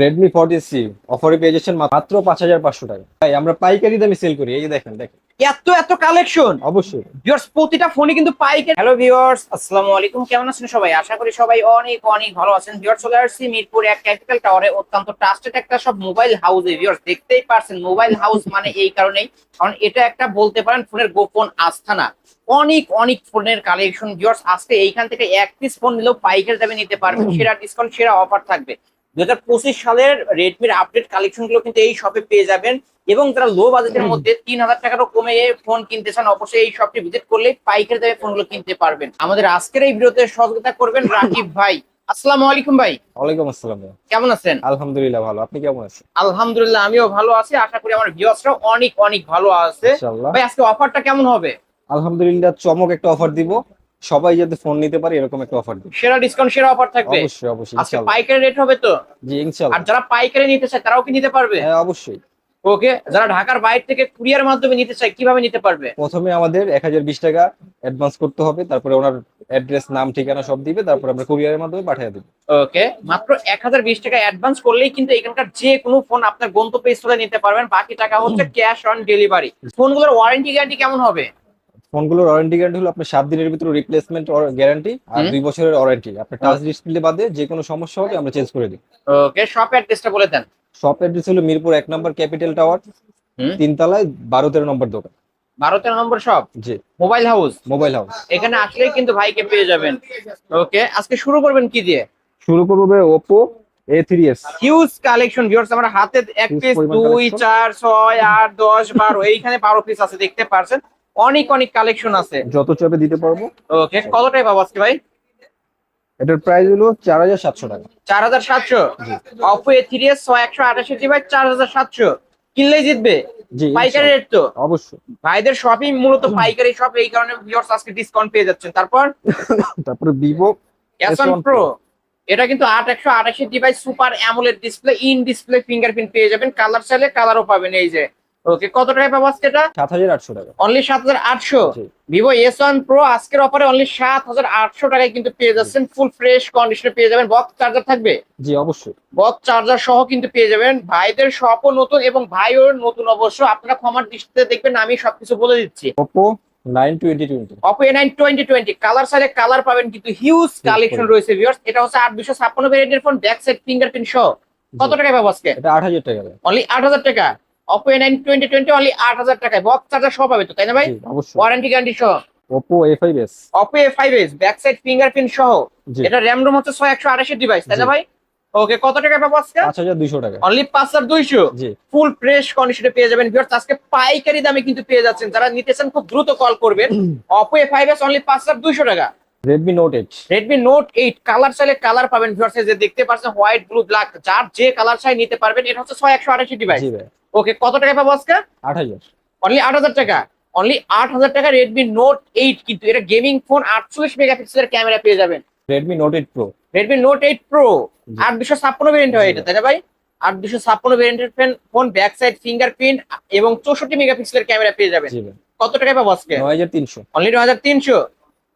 Redmi forty C অফারে পেয়ে যাচ্ছেন মাত্র পাঁচ হাজার পাঁচশো টাকা। ভাই আমরা পাইকারি দামে সেল করি এই যে দেখেন দেখেন। এত এত কালেকশন অবশ্যই। ভিউয়ার্স প্রতিটা ফোনে কিন্তু পাইকারি। হ্যালো ভিউয়ার্স আসসালামু আলাইকুম কেমন আছেন সবাই? আশা করি সবাই অনেক অনেক ভালো আছেন। ভিউয়ার্স চলে আসছি মিরপুর এক ক্যাপিটাল টাওয়ারে অত্যন্ত ট্রাস্টেড একটা সব মোবাইল হাউসে ভিউয়ার্স দেখতেই পারছেন মোবাইল হাউস মানে এই কারণেই। কারণ এটা একটা বলতে পারেন ফোনের গোপন আস্থানা। অনেক অনেক ফোনের কালেকশন ভিউয়ার্স আজকে এইখান থেকে এক পিস ফোন নিলেও পাইকারি দামে নিতে পারবেন। সেরা ডিসকাউন্ট সেরা অফার থাকবে। দু হাজার পঁচিশ সালের রেডমির আপডেট কালেকশনগুলো কিন্তু এই শপে পেয়ে যাবেন এবং যারা লো বাজেটের মধ্যে তিন হাজার টাকারও কমে ফোন কিনতে চান অবশ্যই এই শপটি ভিজিট করলে পাইকারি দামে ফোনগুলো কিনতে পারবেন। আমাদের আজকের এই ভিডিওতে সহযোগিতা করবেন রাকিব ভাই। আসসালামু আলাইকুম ভাই। ওয়ালাইকুম আসসালাম কেমন আছেন? আলহামদুলিল্লাহ ভালো। আপনি কেমন আছেন? আলহামদুলিল্লাহ আমিও ভালো আছি। আশা করি আমার অনেক অনেক ভালো আছে। ইনশাআল্লাহ। ভাই আজকে অফারটা কেমন হবে? আলহামদুলিল্লাহ চমক একটা অফার দিব। সবাই যাতে ফোন নিতে পারে এরকম একটা অফার দিব। সেরা ডিসকাউন্ট সেরা অফার থাকবে। অবশ্যই অবশ্যই আজকে পাইকারি রেট হবে তো? জি ইনশাআল্লাহ আর যারা পাইকারি নিতে চায় তারাও কি নিতে পারবে? হ্যাঁ অবশ্যই। ওকে যারা ঢাকার বাইরে থেকে কুরিয়ার মাধ্যমে নিতে চায় কীভাবে নিতে পারবে? প্রথমে আমাদের এক হাজার বিশ টাকা অ্যাডভান্স করতে হবে তারপরে ওনার অ্যাড্রেস নাম ঠিকানা সব দিবে তারপর আমরা কুরিয়ারের মাধ্যমে পাঠিয়ে দেবো। ওকে মাত্র এক হাজার বিশ টাকা অ্যাডভান্স করলেই কিন্তু এখানকার যে কোনো ফোন আপনার গন্তব্যস্থলে নিতে পারবেন। বাকি টাকা হচ্ছে ক্যাশ অন ডেলিভারি ফোনগুলোর ওয়ারেন্টি গ্যারান্টি কেমন হবে? ফোনগুলোর ওয়ারেন্টি গ্যারান্টি হলো আপনার সাত দিনের ভিতরে রিপ্লেসমেন্ট গ্যারান্টি আর দুই বছরের ওয়ারেন্টি আপনার টাচ ডিসপ্লে বাদে যে কোনো সমস্যা হবে আমরা চেঞ্জ করে দিই। ওকে শপ অ্যাড্রেসটা বলে দেন। শপ অ্যাড্রেস হলো মিরপুর এক নম্বর ক্যাপিটাল টাওয়ার। তিনতলায় বারো তেরো নম্বর দোকান। বারো তেরো নম্বর শপ জি। মোবাইল হাউস মোবাইল হাউস এখানে আসলেই কিন্তু ভাইকে পেয়ে যাবেন। ওকে আজকে শুরু করবেন কি দিয়ে? শুরু করবে Oppo A three S huge collection viewers আমার হাতে এক পিস পরিমাণ দুই collection। চার ছয় আট দশ বারো এইখানে বারো পিস আছে দেখতে পারছেন? অনেক অনেক কালেকশন আছে। যত চাপে দিতে পারব। ওকে কত টাকা পাবো আজকে ভাই? এটার প্রাইস হলো চার হাজার সাতশো টাকা। চার হাজার সাতশো? অপো এ থ্রি এস ছয় একশো আঠাশি জিবি চার হাজার সাতশো। কিনলেই জিতবে। জি পাইকারি রেট তো। অবশ্যই। ভাইদের শপিং মূলত পাইকারি শপ এই কারণে ভিউয়ার্স আজকে ডিসকাউন্ট পেয়ে যাচ্ছেন। তারপর? তারপর ভিভো এসন S1 প্রো এটা কিন্তু আট একশো আঠাশি device super AMOLED display in display fingerprint পেয়ে যাবেন। কালার চাইলে কালারও পাবেন এই যে। ওকে কত টাকা পাবো আজকে এটা? সাত হাজার আটশো টাকা। অনলি সাত হাজার আটশো? জি। ভিভো এস ওয়ান প্রো আজকের অফারে অনলি সাত হাজার আটশো টাকায় কিন্তু পেয়ে যাচ্ছেন ফুল ফ্রেশ কন্ডিশনে পেয়ে যাবেন। বক্স চার্জার থাকবে? জি অবশ্যই। বক্স চার্জার সহ কিন্তু পেয়ে যাবেন। ভাইদের শপও নতুন এবং ভাইও নতুন অবশ্য। আপনারা ক্ষমার দৃষ্টিতে দেখবেন আমি সবকিছু বলে দিচ্ছি। A nine twenty twenty colour সাইডে কালার পাবেন কিন্তু হিউজ কালেকশন রয়েছে ভিউয়ার্স এটা হচ্ছে আট দুশো ছাপ্পান্ন ভ্যারিয়েন্টের ফোন ব্যাক সাইড ফিঙ্গারপ্রিন্ট সহ। কত টাকায় পাবো আজকে? এটা আট হাজার টাকা। অনলি আট হাজার টাকা। Oppo A nine twenty twenty only আট হাজার টাকায়। বক্স চার্জার সহ পাবে তো তাই না ভাই? ওয়ারেন্টি গ্যারান্টি সহ। Oppo A five S Oppo A five S back side fingerprint সহ এটা র্যাম রোম হচ্ছে ছয় একশো আড়াইশি ডিভাইস তাই না ভাই? ওকে কত টাকা পাবো আজকে? পাঁচ হাজার দুইশো টাকা অনলি পাঁচ হাজার দুইশো? ফুল ফ্রেশ কন্ডিশনে পেয়ে যাবেন। ভিউয়ার্স আজকে পাইকারি দামে কিন্তু পেয়ে যাচ্ছেন। যারা নিতেছেন খুব দ্রুত কল করবেন। Oppo A five S only পাঁচ হাজার দুইশো টাকা। Redmi Note eight Redmi Note eight colour চাইলে কালার পাবেন ভিউয়ার্স যে দেখতে পাচ্ছেন হোয়াইট ব্লু ব্ল্যাক যার যে কালার চাই নিতে পারবেন এটা হচ্ছে ছয় একশো আড়াইশি ডিভাইস জি ভাই। ওকে কত টাকা পাবো আজকে? আট হাজার। অনলি আট হাজার টাকা। অনলি আট হাজার টাকা রেডমি নোট এইট কিন্তু এটা গেমিং ফোন আটচল্লিশ মেগাপিক্সেলের ক্যামেরা পেয়ে যাবেন। Pro Redmi Note eight Pro জি। আট দুশো ছাপ্পান্ন ভেরিয়েন্ট হয় এটা তাই না ভাই? আট দুশো ছাপ্পান্ন ভেরিয়েন্টের phone phone back side fingerprint এবং চৌষট্টি মেগাপিক্সেলের ক্যামেরা পেয়ে যাবেন। জি ভাই। কত টাকায় পাবো আজকে? নয় হাজার তিনশো। অনলি নয় হাজার তিনশো।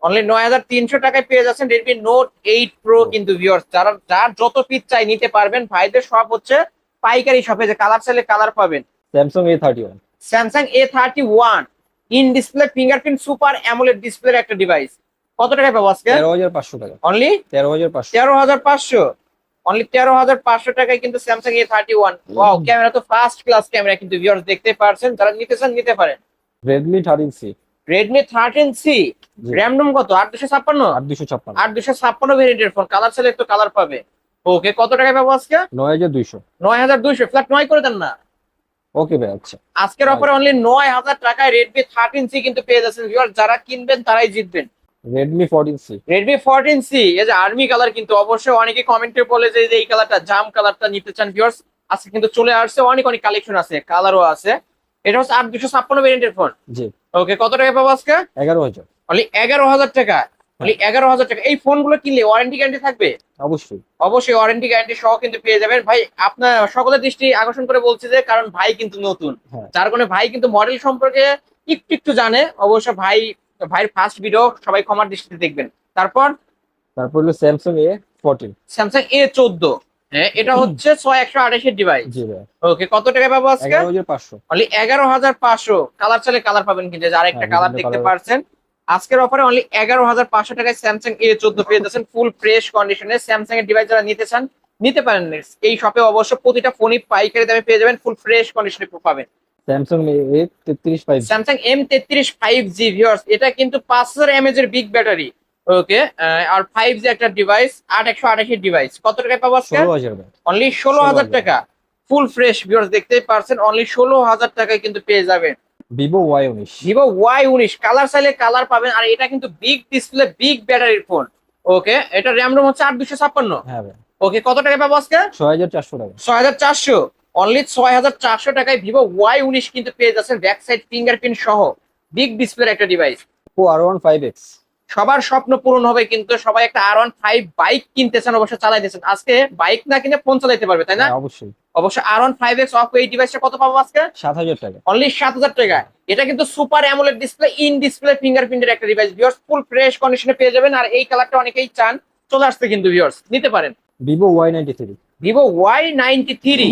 অনলি নয় হাজার তিনশো টাকায় পেয়ে যাচ্ছেন রেডমি নোট এইট প্রো কিন্তু ভিউয়ার্স যারা যার যত পিস চাই নিতে পারবেন ভাইদের সব হচ্ছে পাইকারি শপে যে কালার চাইলে কালার পাবেন। Samsung A thirty one Samsung A thirty one in display fingerprint super AMOLED ডিসপ্লের একটা ডিভাইস কত টাকায় পাবো আজকে? তেরো হাজার পাঁচশো টাকা। অনলি তেরো হাজার পাঁচশো। তেরো হাজার পাঁচশো। অনলি তেরো হাজার পাঁচশো টাকায় কিন্তু Samsung A thirty one wow camera তো ফার্স্ট ক্লাস ক্যামেরা কিন্তু ভিউয়ার্স দেখতে পারছেন যারা নিতে চান নিতে পারেন। Redmi thirteen C Redmi thirteen C. RAM ROM কত? আট দুশো ছাপ্পান্ন? আট দুশো ছাপ্পান্ন। আট দুশো ছাপ্পান্ন ভেরিয়েন্টের ফোন কালার চাইলে একটু কালার পাবে। ওকে কত টাকায় পাবো আজকে? নয় হাজার দুইশো। নয় হাজার দুইশো। ফ্ল্যাট নয় করে দেন না। ওকে ভাই আচ্ছা। আজকের অফারে অনলি নয় হাজার টাকায় রেডমি থার্টিন সি কিন্তু পেয়ে যাচ্ছেন ভিউয়ার যারা কিনবেন তারাই জিতবেন। Redmi fourteen C Redmi fourteen C এই যে আর্মি কালার কিন্তু অবশ্যই অনেকে কমেন্টে বলে যে এই কালারটা জাম কালারটা নিতে চান ভিউয়ার্স আজকে কিন্তু চলে আসছে অনেক অনেক কালেকশন আছে কালারও আছে। এটা হচ্ছে আট দুশো ছাপ্পান্ন ভেরিয়েন্টের ফোন জি। ওকে কত টাকা পাবো আজকে? এগারো হাজার। অনলি এগারো হাজার টাকা। অনলি এগারো হাজার টাকা। এই ফোনগুলো কিনলে ওয়ারেন্টি গ্যারান্টি থাকবে? অবশ্যই। অবশ্যই ওয়ারেন্টি গ্যারান্টি সহ কিন্তু পেয়ে যাবেন। ভাই আপনার সকলের দৃষ্টি আকর্ষণ করে বলছি যে কারণ ভাই কিন্তু নতুন। হ্যাঁ। যার কারণে ভাই কিন্তু মডেল সম্পর্কে একটু একটু জানে। অবশ্য ভাই ভাইয়ের ফার্স্ট ভিডিও সবাই ক্ষমার দৃষ্টিতে দেখবেন। তারপর? তারপর হলো Samsung A fourteen Samsung A চোদ্দ। হ্যাঁ এটা হচ্ছে ছয় একশো আঠাশের ডিভাইস ওকে কত টাকায় পাবো আজকে? এগারো হাজার পাঁচশো। অনলি এগারো হাজার পাঁচশো। কালার চালে কালার পাবেন কিন্তু আরেকটা হ্যাঁ, কালার দেখতে পারছেন। আজকের অফারে অনলি এগারো হাজার পাঁচশো টাকায় স্যামসাং এ চোদ্দ পেয়ে যাচ্ছেন ফুল ফ্রেশ কন্ডিশনে স্যামসাং এর ডিভাইস যারা নিতে চান নিতে পারেন এই শপে অবশ্য প্রতিটা ফোনই পাইকারি দামে পেয়ে যাবেন ফুল ফ্রেশ কন্ডিশনে পাবেন। স্যামসাং এ তেত্রিশ ফাইভ স্যামসাং এম তেত্রিশ ফাইভ জি ভিওর্স এটা কিন্তু পাঁচ হাজার এমএজ এর বিগ ব্যাটারি ওকে আর ফাইভ জি একটা ডিভাইস আট একশো আঠাশের ডিভাইস কত টাকায় পাবো আজকে? অনলি ষোলো হাজার 16,000 টাকা। ফুল ফ্রেশ ভিওর্স দেখতেই পারছেন অনলি ষোলো হাজার টাকায় কিন্তু পেয়ে যাবেন। ভিভো ওয়াই উনিশ। ভিভো ওয়াই উনিশ কালার চাইলে কালার পাবেন আর এটা কিন্তু বিগ ডিসপ্লে বিগ ব্যাটারির ফোন ওকে এটা র্যাম রোম হচ্ছে আট দুশো ছাপ্পান্ন। হ্যাঁ ওকে কত টাকায় পাবো আজকে? ছয় হাজার চারশো টাকা। ছয় হাজার চারশো। অনলি ছয় হাজার চারশো টাকায় ভিভো ওয়াই উনিশ কিন্তু পেয়ে যাচ্ছেন ব্যাক সাইড ফিঙ্গারপ্রিন্ট সহ বিগ ডিসপ্লের একটা ডিভাইস ও আর ওয়ান ফাইভ এক্স সবার স্বপ্ন পূরণ হবে কিন্তু সবাই একটা আর ওয়ান ফাইভ বাইক কিনতেছেন অবশ্য চালাইতেছেন। আজকে বাইক না কিনে ফোন চালাইতে পারবে তাই না? হ্যাঁ, অবশ্যই। অবশ্য R one five X of এই ডিভাইসটা কত পাবো আজকে? সাত হাজার টাকা। অনলি সাত হাজার টাকা। এটা কিন্তু super AMOLED display in display ফিঙ্গারপ্রিন্টের একটা ডিভাইস ভিউয়ার্স ফুল ফ্রেশ কন্ডিশনে পেয়ে যাবেন। আর এই কালারটা অনেকেই চান। চলে আসছে কিন্তু ভিউয়ার্স নিতে পারেন। Vivo Y ninety three Vivo Y ninety three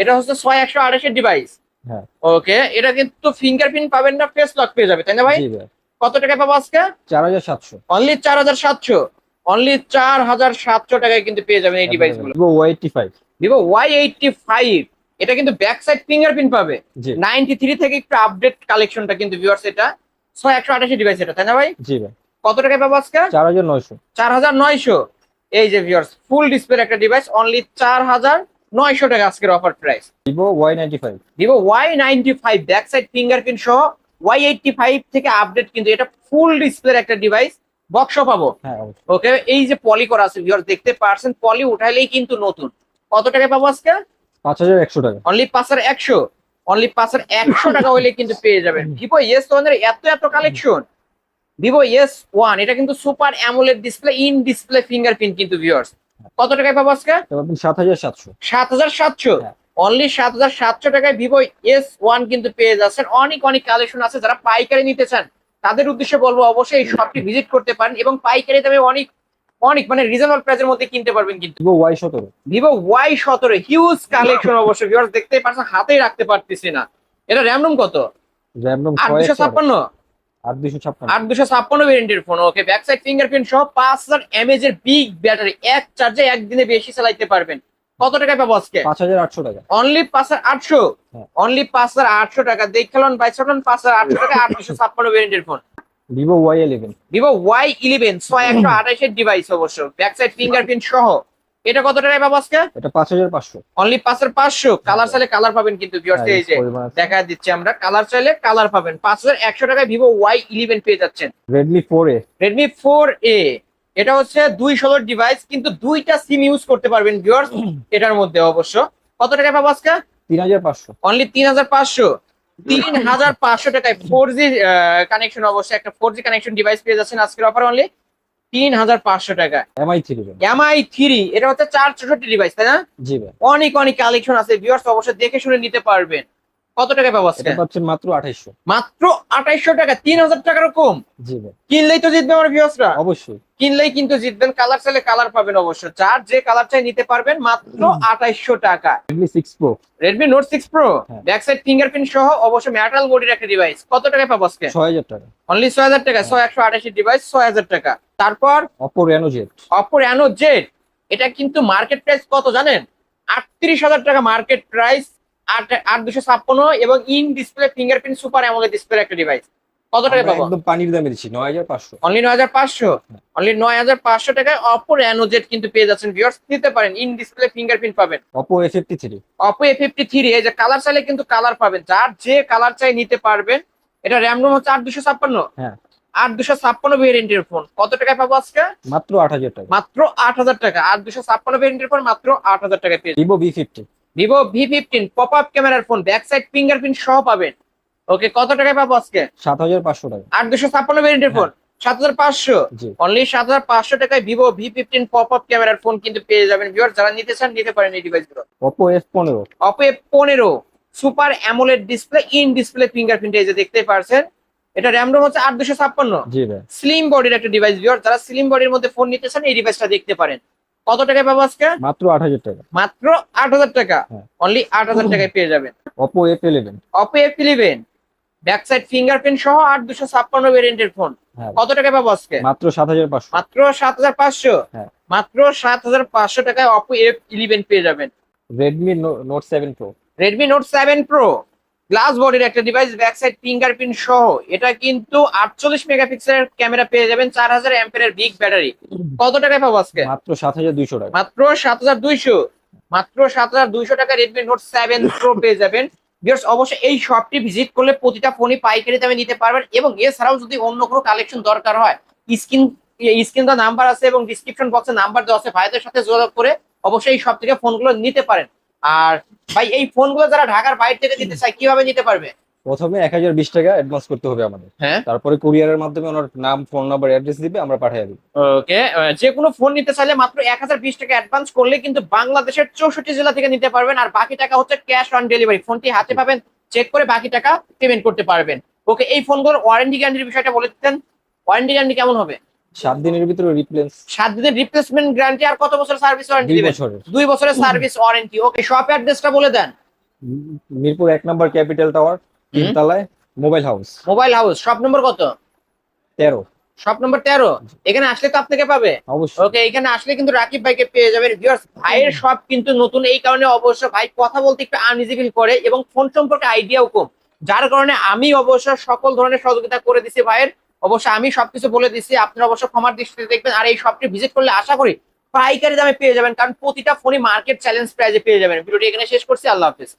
এটা হচ্ছে ছয় একশো আঠাশের ডিভাইস হ্যাঁ। ওকে এটা কিন্তু ফিঙ্গারপ্রিন্ট পাবেন না ফেস লক পেয়ে যাবে তাই না ভাই? জি ভাই। কত টাকা পাবো আজকে? চার হাজার সাতশো। অনলি চার হাজার সাতশো। অনলি চার হাজার সাতশো টাকায় কিন্তু পেয়ে যাবেন এই ডিভাইসগুলো। Vivo Y eighty five Vivo Y eighty five এটা কিন্তু ব্যাক সাইড ফিঙ্গারপ্রিন্ট পাবে। নাইনটি থ্রি থেকে একটু আপডেট কালেকশনটা কিন্তু ভিউয়ার্স এটা। ছয় একশো আঠাশি ডিভাইস এটা তাই না ভাই? জি ভাই। কত টাকায় পাবো আজকে? চার হাজার নয়শো। চার হাজার নয়শো। এই যে ভিউয়ার্স ফুল ডিসপ্লে একটা ডিভাইস অনলি চার হাজার নয়শো টাকা আজকের offer price Vivo Y ninety five Vivo Y ninety five back side fingerprint সহ ওয়াই এইটটি ফাইভ থেকে আপডেট কিন্তু এটা ফুল ডিসপ্লের একটা ডিভাইস বক্সও পাবো। হ্যাঁ ওকে এই যে পলি করা আছে ভিউয়ার্স দেখতে পারছেন পলি উঠাইলেই কিন্তু নতুন। কত টাকায় পাবো আজকে? পাঁচ হাজার একশো টাকা। অনলি পাঁচ হাজার একশো। অনলি পাঁচ হাজার একশো টাকা হইলে কিন্তু পেয়ে যাবেন। ভিভো এস ওয়ানের এত এত কালেকশন ভিভো এস ওয়ান এটা কিন্তু super AMOLED display in display fingerprint কিন্তু ভিউয়ার্স কত টাকায় পাবো আজকে? সাত হাজার সাতশো। সাত হাজার সাতশো। হ্যাঁ। অনলি সাত হাজার সাতশো টাকায় ভিভো এস ওয়ান কিন্তু পেয়ে যাচ্ছেন। অনেক অনেক কালেকশন আছে যারা পাইকারি নিতে চান। তাদের উদ্দেশ্যে বলব অবশ্যই এই শপটি ভিজিট করতে পারেন এবং পাইকারি দামে অনেক অনেক মানে রিজনেবল প্রাইসের মধ্যে কিনতে পারবেন কিন্তু। ভিভো ওয়াই সতেরো। ভিভো ওয়াই সতেরো হিউজ কালেকশন অবশ্যই। ভিউয়ার্স দেখতেই পারছেন হাতেই রাখতে পারতেছি না। এটা র্যাম রুম কত? আট দুশো ছাপ্পান্ন? আট দুশো ছাপ্পান্ন। আট দুশো ছাপ্পান্ন ভেরিয়েন্টের phone okay back side fingerprint সহ পাঁচ হাজার এমএজ এর বিগ ব্যাটারি এক চার্জে একদিনে বেশি চালাইতে পারবেন। কত টাকায় পাবো আজকে? পাঁচ হাজার আটশো টাকা। অনলি পাঁচ হাজার আটশো? হ্যাঁ। অনলি পাঁচ হাজার আটশো টাকা। দেখলাম পাঁচ হাজার আটশো টাকা আট দুশো ছাপ্পান্ন ভেরিয়েন্টের phone Vivo Y eleven Vivo Y eleven ছয় একশো আঠাশের ডিভাইস অবশ্য। ব্যাক সাইড ফিঙ্গারপ্রিন্ট সহ। এটা কত টাকায় পাবো আজকে? এটা পাঁচ হাজার পাঁচশো। অনলি পাঁচ হাজার পাঁচশো। কালার চাইলে কালার পাবেন কিন্তু এই যে দেখা দিচ্ছি আমরা। কালার চাইলে কালার পাবেন। পাঁচ হাজার একশো টাকায় ভিভো ওয়াই ইলেভেন পেয়ে যাচ্ছেন। Redmi four A Redmi four A এটা হচ্ছে দুই ষোলোর ডিভাইস কিন্তু দুইটা সিম ইউজ করতে পারবেন ভিউয়ার্স এটার মধ্যে অবশ্য। কত টাকা পাবো আজকে? তিন হাজার পাঁচশো। অনলি তিন হাজার পাঁচশো। তিন হাজার পাঁচশো টাকায় ফোর জি কানেকশন অবশ্যই একটা ফোর জি কানেকশন ডিভাইস পেয়ে যাচ্ছেন আজকের অফার অনলি তিন হাজার পাঁচশো টাকা। এমআই থ্রি এমআই থ্রি এটা হচ্ছে চার চৌষট্টি ডিভাইস তাই না? জি অনেক অনেক কালেকশন আছে ভিউয়ার্স অবশ্যই দেখে শুনে নিতে পারবেন। কত টাকা পাবো এটা পাচ্ছেন মাত্র আঠাইশো মাত্র আঠাইশশো টাকা তিন হাজার টাকারও কম? জি ভাই। কিনলেই তো জিতবে আমার ভিউয়ার্সরা অবশ্যই। কিনলেই কিন্তু জিতবেন কালার চাইলে কালার পাবেন অবশ্য। চার যে কালার চাই নিতে পারবেন মাত্র আঠাইশশো টাকা। Redmi six Pro Redmi Note six Pro হ্যাঁ। ব্যাক সাইড ফিঙ্গারপ্রিন্ট সহ অবশ্য মেটাল বডির একটা ডিভাইস কত টাকায় পাবো আজকে? ছয় হাজার টাকা। অনলি ছয় হাজার টাকা ছয় একশো আঠাশি ডিভাইস ছয় হাজার টাকা। তারপর Oppo Reno Z Oppo Reno Z এটা কিন্তু মার্কেট প্রাইস কত জানেন? আটত্রিশ হাজার টাকা মার্কেট প্রাইস আট আট দুশো ছাপ্পান্ন এবং in display fingerprint super AMOLED display একটা ডিভাইস কত টাকা পাবো? একদম পানির দামে দিচ্ছি নয় হাজার পাঁচশো। অনলি টাকায় কিন্তু পেয়ে যাচ্ছেন ভিউয়ার্স নিতে পারেন ইন ডিসপ্লে ফিঙ্গারপ্রিন্ট পাবেন। এই যে কালার চাইলে কিন্তু কালার পাবেন। যার যে কালার চাই নিতে পারবেন এটা র্যাম রোম হচ্ছে আট দুশো ছাপ্পান্ন। হ্যাঁ। আট দুশো ছাপ্পান্ন ভেরিয়েন্টের ফোন কত টাকায় পাবো আজকে? মাত্র আট হাজার টাকা। মাত্র আট হাজার টাকা। আট দুশো ছাপ্পান্ন ভেরিয়েন্টের ফোন মাত্র আট হাজার টাকা পেয়ে fifty Vivo V fifteen pop up ক্যামেরার ফোন ব্যাক সাইড ফিঙ্গারপ্রিন্ট সহ পাবেন। ওকে কত টাকায় পাবো আজকে? সাত হাজার পাঁচশো টাকা। আট দুশো ছাপ্পান্ন ভেরিয়েন্টের ফোন সাত হাজার পাঁচশো। অনলি সাত হাজার পাঁচশো টাকায় Vivo V fifteen pop up ক্যামেরার ফোন কিন্তু পেয়ে যাবেন ভিউয়ার যারা নিতে চান নিতে পারেন এই ডিভাইসগুলো অপো এফ পনেরো। অপো পনেরো super AMOLED display in display fingerprint এই যে দেখতে পারছেন এটা র্যাম রোম হচ্ছে আট দুশো ছাপ্পান্ন। স্লিম বডির একটা ডিভাইস ভিউয়ার যারা স্লিম বডির মধ্যে ফোন নিতে চান এই ডিভাইসটা দেখতে পারেন। কত টাকায় পাবো আজকে? মাত্র আট হাজার টাকা। মাত্র আট হাজার টাকা। হ্যাঁ। অনলি আট হাজার টাকায় পেয়ে যাবেন। Oppo F eleven Oppo F eleven back side fingerprint সহ আট দুশো ছাপ্পান্ন ভেরিয়েন্টের ফোন হ্যাঁ। কত টাকায় পাবো আজকে? মাত্র সাত হাজার পাঁচশো। মাত্র সাত হাজার পাঁচশো। হ্যাঁ। মাত্র সাত হাজার পাঁচশো টাকায় অপো এফ ইলেভেন পেয়ে যাবেন। Redmi Note seven Pro Redmi Note seven Pro glass বডির একটা ডিভাইস ব্যাক সাইড ফিঙ্গারপ্রিন্ট সহ। এটা কিন্তু আটচল্লিশ মেগাপিক্সেলের ক্যামেরা পেয়ে যাবেন চার হাজার অ্যাম্পের বিগ ব্যাটারি কত টাকায় পাবো আজকে? মাত্র সাত হাজার দুইশো টাকা। মাত্র সাত হাজার দুইশো। মাত্র সাত হাজার দুইশো টাকা রেডমি নোট সেভেন প্রো পেয়ে যাবেন। ভিউয়ার্স অবশ্যই এই শপটি ভিজিট করলে প্রতিটা ফোনই পাইকারি দামে নিতে পারবেন এবং এছাড়াও যদি অন্য কোনো কালেকশন দরকার হয় স্ক্রিন স্ক্রিন দা নাম্বার আছে এবং ডিসক্রিপশন বক্সে নাম্বার দেওয়া আছে। ভাইদের সাথে যোগাযোগ করে অবশ্যই এই শপ থেকে ফোনগুলো নিতে পারেন। আর ভাই এই ফোনগুলো যারা ঢাকার বাইরে থেকে নিতে চায় কীভাবে নিতে পারবে? প্রথমে এক হাজার বিশ টাকা অ্যাডভান্স করতে হবে আমাদের। হ্যাঁ। তারপরে কুরিয়ারের মাধ্যমে ওনার নাম ফোন নাম্বার অ্যাড্রেস দিবে আমরা পাঠিয়ে দিব। ওকে যে কোনো ফোন নিতে চাইলে মাত্র এক হাজার বিশ টাকা অ্যাডভান্স করলে কিন্তু বাংলাদেশের চৌষট্টি জেলা থেকে নিতে পারবেন আর বাকি টাকা হচ্ছে ক্যাশ অন ডেলিভারি ফোনটি হাতে পাবেন চেক করে বাকি টাকা পেমেন্ট করতে পারবেন। ওকে এই ফোনগুলোর ওয়ারেন্টি গ্যারান্টির বিষয়টা বলে দিতেন। ওয়ারেন্টি গ্যারান্টি কেমন হবে? সাত দিনের ভিতরে রিপ্লেস সাত দিনের রিপ্লেসমেন্ট গ্যারান্টি আর কত বছর সার্ভিস ওয়ারেন্টি দিবেন? দুই বছরের সার্ভিস ওয়ারেন্টি ওকে শপ অ্যাড্রেসটা বলে দেন। মিরপুর এক নম্বর ক্যাপিটাল টাওয়ার তিনতলায় mobile house mobile house shop number কত? তেরো। শপ নম্বর তেরো? এখানে আসলে তো আপনাকে পাবে। ওকে এখানে আসলে কিন্তু রাকিব ভাইকে পেয়ে যাবেন। ভিউয়ার্স ভাইয়ের সব কিন্তু নতুন এই কারণে অবশ্য ভাই কথা বলতে একটু আনইজি ফিল করে এবং ফোন সম্পর্কে আইডিয়াও কম। যার কারণে আমি অবশ্য সকল ধরনের সহযোগিতা করে দিছি ভাইয়ের। অবশ্য আমি সবকিছু বলে দিচ্ছি আপনারা অবশ্য ক্ষমার দৃষ্টিতে দেখবেন, আর এই শপটি ভিজিট করলে আশা করি পাইকারি দামে পেয়ে যাবেন, কারণ প্রতিটা ফোনই মার্কেট চ্যালেঞ্জ প্রাইজে পেয়ে যাবেন। ভিডিওটি এখানে শেষ করছি, আল্লাহ হাফিজ।